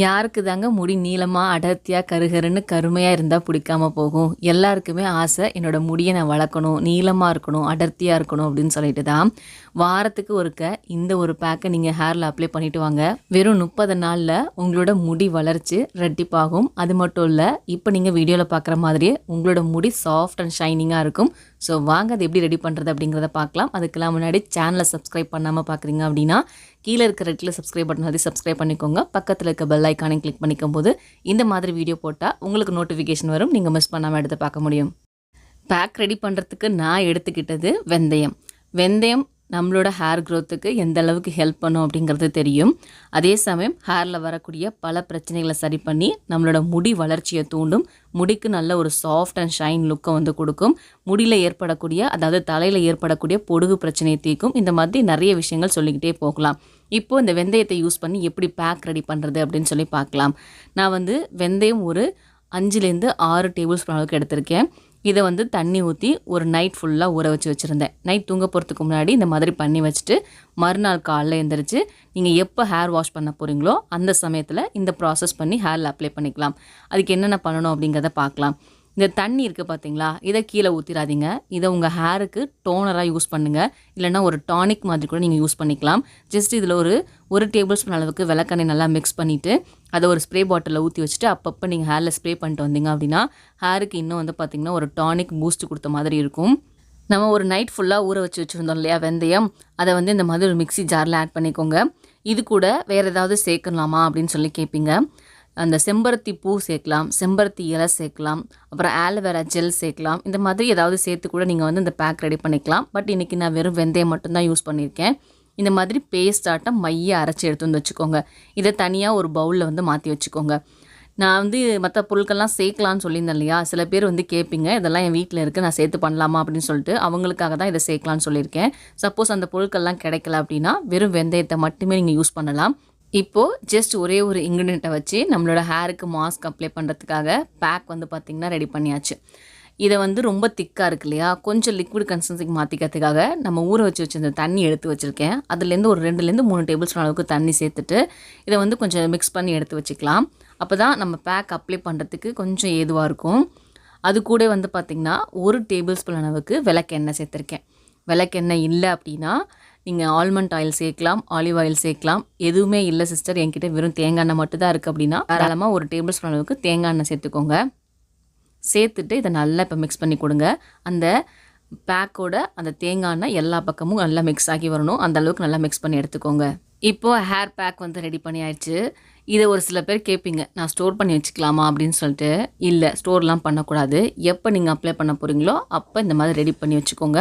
யாருக்கு தாங்க முடி நீளமாக அடர்த்தியாக கருகருன்னு கருமையாக இருந்தால் பிடிக்காம போகும்? எல்லாருக்குமே ஆசை என்னோட முடியை நான் வளர்க்கணும் நீளமாக இருக்கணும் அடர்த்தியாக இருக்கணும் அப்படின்னு சொல்லிட்டு தான். வாரத்துக்கு ஒருக்க இந்த ஒரு பேக்கை நீங்கள் ஹேரில் அப்ளை பண்ணிட்டு வாங்க. வெறும் முப்பது நாளில் உங்களோட முடி வளர்ச்சி ரெட்டிப்பாகும். அது மட்டும் இல்லை இப்போ நீங்கள் வீடியோவில் பார்க்குற மாதிரியே உங்களோட முடி சாஃப்ட் அண்ட் ஷைனிங்காக இருக்கும். ஸோ வாங்க அது எப்படி ரெடி பண்ணுறது அப்படிங்கிறத பார்க்கலாம். அதுக்கெல்லாம் முன்னாடி சேனலை சப்ஸ்கிரைப் பண்ணாமல் பார்க்குறீங்க அப்படின்னா கீழே இருக்கிற ரெட்டில் சப்ஸ்கிரைப் பட்டன் அதை சப்ஸ்கிரைப் பண்ணிக்கோங்க. பக்கத்தில் இருக்க பெல் ஐக்கானை கிளிக் பண்ணிக்கும் போது இந்த மாதிரி வீடியோ போட்டால் உங்களுக்கு நோட்டிஃபிகேஷன் வரும். நீங்கள் மிஸ் பண்ணாமல் எடுத்து பார்க்க முடியும். பேக் ரெடி பண்ணுறதுக்கு நான் எடுத்துக்கிட்டது வெந்தயம். வெந்தயம் நம்மளோட ஹேர் க்ரோத்துக்கு எந்த அளவுக்கு ஹெல்ப் பண்ணும் அப்படிங்கிறது தெரியும். அதே சமயம் ஹேரில் வரக்கூடிய பல பிரச்சனைகளை சரி பண்ணி நம்மளோட முடி வளர்ச்சியை தூண்டும். முடிக்கு நல்ல ஒரு சாஃப்ட் அண்ட் ஷைன் லுக்கை வந்து கொடுக்கும். முடியில் ஏற்படக்கூடிய அதாவது தலையில் ஏற்படக்கூடிய பொடுகு பிரச்சனையை தீர்க்கும். இந்த மாதிரி நிறைய விஷயங்கள் சொல்லிக்கிட்டே போகலாம். இப்போது இந்த வெந்தயத்தை யூஸ் பண்ணி எப்படி பேக் ரெடி பண்ணுறது அப்படின்னு சொல்லி பார்க்கலாம். நான் வந்து வெந்தயம் ஒரு அஞ்சுலேருந்து ஆறு டேபிள் ஸ்பூன் அளவுக்கு எடுத்திருக்கேன். இதை வந்து தண்ணி ஊற்றி ஒரு நைட் ஃபுல்லாக ஊற வச்சு வச்சுருந்தேன். நைட் தூங்க போகிறதுக்கு முன்னாடி இந்த மாதிரி பண்ணி வச்சுட்டு மறுநாள் காலைல எழுந்திரிச்சு நீங்கள் எப்போ ஹேர் வாஷ் பண்ண போகிறீங்களோ அந்த சமயத்தில் இந்த ப்ராசஸ் பண்ணி ஹேரில் அப்ளை பண்ணிக்கலாம். அதுக்கு என்னென்ன பண்ணணும் அப்படிங்கிறத பார்க்கலாம். இந்த தண்ணி இருக்குது பார்த்தீங்களா இதை கீழே ஊற்றிடாதீங்க இதை உங்கள் ஹேருக்கு டோனராக யூஸ் பண்ணுங்கள் இல்லைனா ஒரு டானிக் மாதிரி கூட நீங்கள் யூஸ் பண்ணிக்கலாம். ஜஸ்ட் இதில் ஒரு ஒரு டேபிள் ஸ்பூன் அளவுக்கு விளக்கெண்ணெய் நல்லா மிக்ஸ் பண்ணிவிட்டு அதை ஒரு ஸ்ப்ரே பாட்டிலில் ஊற்றி வச்சுட்டு அப்பப்போ நீங்கள் ஹேரில் ஸ்ப்ரே பண்ணிட்டு வந்தீங்க அப்படின்னா ஹேருக்கு இன்னும் வந்து பார்த்திங்கன்னா ஒரு டானிக் பூஸ்ட் கொடுத்த மாதிரி இருக்கும். நம்ம ஒரு நைட் ஃபுல்லாக ஊற வச்சு வச்சுருந்தோம் இல்லையா வெந்தயம்? அதை வந்து இந்த மாதிரி ஒரு மிக்ஸி ஜாரில் ஆட் பண்ணிக்கோங்க. இது கூட வேறு ஏதாவது சேர்க்கலாமா அப்படின்னு சொல்லி கேட்பீங்க அந்த செம்பருத்தி பூ சேர்க்கலாம் செம்பருத்தி இலை சேர்க்கலாம் அப்புறம் ஆலோவேரா ஜெல் சேர்க்கலாம். இந்த மாதிரி ஏதாவது சேர்த்து கூட நீங்கள் வந்து இந்த பேக் ரெடி பண்ணிக்கலாம். பட் இன்றைக்கி நான் வெறும் வெந்தயம் மட்டும்தான் யூஸ் பண்ணியிருக்கேன் இந்த மாதிரி பேஸ்ட் ஆட்டம் மைய அரைச்சி எடுத்து வந்து வச்சுக்கோங்க. இதை தனியாக ஒரு பவுலில் வந்து மாற்றி வச்சுக்கோங்க. நான் வந்து மற்ற பொருட்கள்லாம் சேர்க்கலான்னு சொல்லியிருந்தேன் இல்லையா? சில பேர் வந்து கேட்பீங்க இதெல்லாம் என் வீட்டில் இருக்குது நான் சேர்த்து பண்ணலாமா? அப்படின்னு சொல்லிட்டு அவங்களுக்காக தான் இதை சேர்க்கலான்னு சொல்லியிருக்கேன். சப்போஸ் அந்த பொருட்கள்லாம் கிடைக்கல அப்படின்னா வெறும் வெந்தயத்தை மட்டுமே நீங்கள் யூஸ் பண்ணலாம். இப்போது ஜஸ்ட் ஒரே ஒரு இன்க்ரீடியண்ட்டை வச்சு நம்மளோட ஹேருக்கு மாஸ்க் அப்ளை பண்ணுறதுக்காக பேக் வந்து பார்த்திங்கன்னா ரெடி பண்ணியாச்சு. இதை வந்து ரொம்ப திக்காக இருக்கு இல்லையா? கொஞ்சம் லிக்விட் கன்சிஸ்டன்சிக்கு மாற்றிக்கிறதுக்காக நம்ம ஊற வச்சு வச்சிருந்த தண்ணி எடுத்து வச்சுருக்கேன். அதுலேருந்து ஒரு ரெண்டுலேருந்து மூணு டேபிள் ஸ்பூன் அளவுக்கு தண்ணி சேர்த்துட்டு இதை வந்து கொஞ்சம் மிக்ஸ் பண்ணி எடுத்து வச்சுக்கலாம். அப்போ தான் நம்ம பேக் அப்ளை பண்ணுறதுக்கு கொஞ்சம் ஏதுவாக இருக்கும். அது கூட வந்து பார்த்திங்கன்னா ஒரு டேபிள் ஸ்பூன் அளவுக்கு விளக்கெண்ணெய் சேர்த்துருக்கேன். விளக்கெண்ணெய் இல்லை அப்படின்னா நீங்கள் ஆல்மண்ட் ஆயில் சேர்க்கலாம் ஆலிவ் ஆயில் சேர்க்கலாம். எதுவுமே இல்லை சிஸ்டர். என்கிட்ட வெறும் தேங்காய் எண்ணெய் மட்டும் தான் இருக்குது அப்படின்னா தாராளமாக ஒரு டேபிள் ஸ்பூன் அளவுக்கு தேங்காய் எண்ணெய் சேர்த்துக்கோங்க. சேர்த்துட்டு இதை நல்லா இப்போ மிக்ஸ் பண்ணி கொடுங்க. அந்த பேக்கோட அந்த தேங்காய் எண்ணெய் எல்லா பக்கமும் நல்லா மிக்ஸ் ஆகி வரணும். அந்த அளவுக்கு நல்லா மிக்ஸ் பண்ணி எடுத்துக்கோங்க. இப்போது ஹேர் பேக் வந்து ரெடி பண்ணி ஆயிடுச்சு இதை ஒரு சில பேர் கேட்பீங்க நான் ஸ்டோர் பண்ணி வச்சுக்கலாமா? அப்படின்னு சொல்லிட்டு. இல்லை ஸ்டோர்லாம் பண்ணக்கூடாது. எப்போ நீங்கள் அப்ளை பண்ண போகிறீங்களோ அப்போ இந்த மாதிரி ரெடி பண்ணி வச்சுக்கோங்க.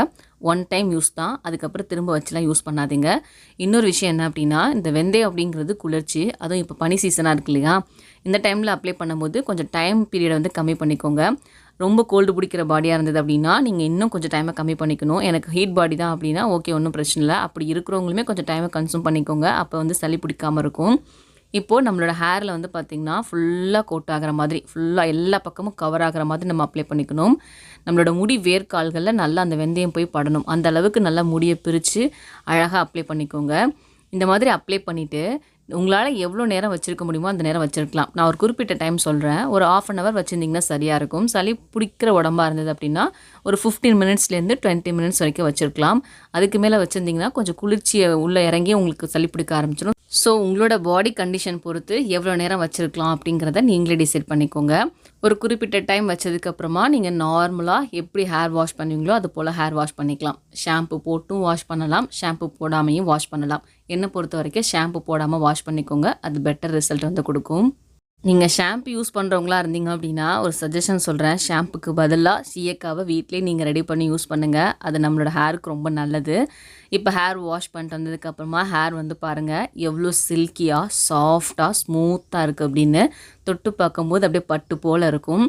ஒன் டைம் யூஸ் தான். அதுக்கப்புறம் திரும்ப வச்சுலாம் யூஸ் பண்ணாதீங்க. இன்னொரு விஷயம் என்ன அப்படின்னா இந்த வெந்தயம் அப்படிங்கிறது குளிர்ச்சி. அதுவும் இப்போ பனி சீசனாக இருக்கு இல்லையா? இந்த டைமில் அப்ளை பண்ணும்போது கொஞ்சம் டைம் பீரியடை வந்து கம்மி பண்ணிக்கோங்க. ரொம்ப கோல்டு பிடிக்கிற பாடியாக இருந்தது அப்படின்னா நீங்கள் இன்னும் கொஞ்சம் டைமை கம்மி பண்ணிக்கணும். எனக்கு ஹீட் பாடி தான் அப்படின்னா ஓகே ஒன்றும் பிரச்சனை இல்லை. அப்படி இருக்கிறவங்களுமே கொஞ்சம் டைமை கன்சூம் பண்ணிக்கோங்க. அப்போ வந்து சளி பிடிக்காமல் இருக்கும். இப்போது நம்மளோட ஹேரில் வந்து பார்த்திங்கன்னா ஃபுல்லாக கோட் ஆகிற மாதிரி ஃபுல்லாக எல்லா பக்கமும் கவர் ஆகிற மாதிரி நம்ம அப்ளை பண்ணிக்கணும். நம்மளோட முடி வேர்க்கால்களில் நல்லா அந்த வெந்தயம் போய் படணும். அந்த அளவுக்கு நல்லா முடியை பிரித்து அழகாக அப்ளை பண்ணிக்கோங்க. இந்த மாதிரி அப்ளை பண்ணிவிட்டு உங்களால் எவ்வளோ நேரம் வச்சுருக்க முடியுமோ அந்த நேரம் வச்சுருக்கலாம். நான் ஒரு குறிப்பிட்ட டைம் சொல்கிறேன் ஒரு ஆஃப் அன் ஹவர் வச்சுருந்திங்கன்னா சரியாக இருக்கும். சளி பிடிக்கிற உடம்பாக இருந்தது அப்படின்னா ஒரு ஃபிஃப்டீன் மினிட்ஸ்லேருந்து டுவெண்ட்டி மினிட்ஸ் வரைக்கும் வச்சுருக்கலாம். அதுக்கு மேலே வச்சுருந்திங்கன்னா கொஞ்சம் குளிர்ச்சியை உள்ளே இறங்கி உங்களுக்கு சளி பிடிக்க ஆரம்பிச்சிடும் ஸோ உங்களோட பாடி கண்டிஷன் பொறுத்து எவ்வளோ நேரம் வச்சுருக்கலாம் அப்படிங்கிறத நீங்களே டிசைட் பண்ணிக்கோங்க. ஒரு குறிப்பிட்ட டைம் வச்சதுக்கப்புறமா நீங்கள் நார்மலாக எப்படி ஹேர் வாஷ் பண்ணுவீங்களோ அது போல் ஹேர் வாஷ் பண்ணிக்கலாம். ஷாம்பு போட்டும் வாஷ் பண்ணலாம். ஷாம்பு போடாமையும் வாஷ் பண்ணலாம். என்னை பொறுத்த வரைக்கும் ஷாம்பு போடாமல் வாஷ் பண்ணிக்கோங்க. அது பெட்டர் ரிசல்ட் வந்து கொடுக்கும். நீங்கள் ஷாம்பு யூஸ் பண்ணுறவங்களா இருந்தீங்க அப்படின்னா ஒரு சஜஷன் சொல்கிறேன் ஷாம்புக்கு பதிலாக சீயக்காவை வீட்டிலே நீங்கள் ரெடி பண்ணி யூஸ் பண்ணுங்கள் அது நம்மளோட ஹேருக்கு ரொம்ப நல்லது. இப்போ ஹேர் வாஷ் பண்ணிட்டு வந்ததுக்கப்புறமா ஹேர் வந்து பாருங்கள் எவ்வளோ சில்கியாக சாஃப்டாக ஸ்மூத்தாக இருக்குது அப்படின்னு தொட்டு பார்க்கும்போது அப்படியே பட்டு போல் இருக்கும்.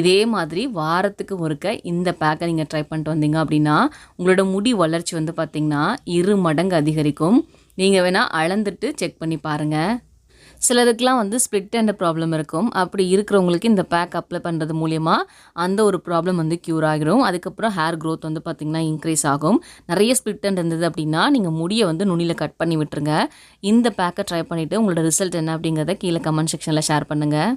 இதே மாதிரி வாரத்துக்கு ஒருக்க இந்த பேக்கை நீங்கள் ட்ரை பண்ணிட்டு வந்தீங்க அப்படின்னா உங்களோட முடி வளர்ச்சி வந்து பார்த்திங்கன்னா இரு மடங்கு அதிகரிக்கும். நீங்கள் வேணால் அளந்துட்டு செக் பண்ணி பாருங்கள் சிலருக்கெலாம் வந்து ஸ்ப்ளிட் அண்ட் ப்ராப்ளம் இருக்கும். அப்படி இருக்கிறவங்களுக்கு இந்த பேக் அப்ளை பண்ணுறது மூலயமா அந்த ஒரு ப்ராப்ளம் வந்து க்யூர் ஆகிரும். அதுக்கப்புறம் ஹேர் க்ரோத் வந்து பார்த்திங்கன்னா இன்க்ரீஸ் ஆகும். நிறைய ஸ்ப்ளிட் அண்ட் இருந்தது அப்படின்னா நீங்கள் முடியை வந்து நுனியில் கட் பண்ணி விட்டுருங்க. இந்த பேக்கை ட்ரை பண்ணிவிட்டு உங்களோட ரிசல்ட் என்ன அப்படிங்கிறத கீழே கமெண்ட் செக்ஷனில் ஷேர் பண்ணுங்கள்